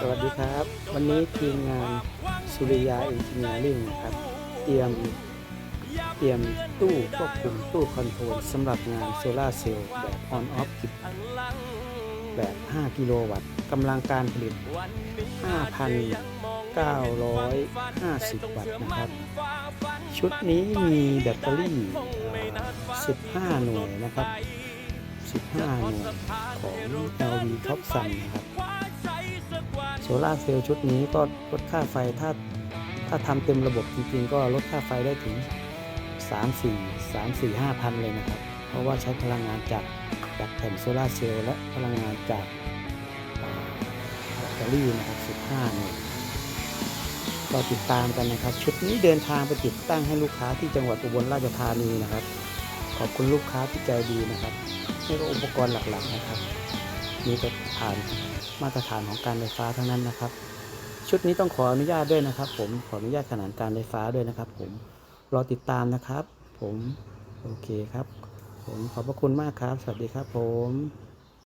สวัสดีครับ วันนี้ทีมงานสุริยาเอนจิเนียริ่งครับ เตรียมเตรียมตู้ควบคุมตู้คอนโทรลสำหรับงานโซลาเซลล์แบบออนออฟกิบแบบ 5 กิโลวัตต์กำลังการผลิต 5,950 วัตต์นะครับ ชุดนี้มีแบตเตอรี่ 15 หน่วยนะครับ 15 หน่วยของ LV Top Sun นะครับ ลาร์เซลล์ชุดนี้ก็ลดค่าไฟถ้าถ้าทำเต็มระบบจริงๆ ก็ลดค่าไฟได้ถึง 3 4 3 4 5พันเลยนะครับ เพราะว่าใช้พลังงานจากจากแผ่นโซลาร์เซลล์และพลังงานจากแบตเตอรี่นะครับ 15หน่วยก็ติดตามกันนะครับ ชุดนี้เดินทางไปติดตั้งให้ลูกค้าที่จังหวัดอุบลราชธานีนะครับ ขอบคุณลูกค้าที่ใจดีนะครับนี่ก็อุปกรณ์หลักๆนะครับ มีแต่ผ่านมาตรฐานของการไฟฟ้าทั้งนั้นนะครับ ชุดนี้ต้องขออนุญาตด้วยนะครับ ผมขออนุญาตขนานการไฟฟ้าด้วยนะครับ ผมรอติดตามนะครับ ผมโอเคครับ ผมขอบพระคุณมากครับ สวัสดีครับผม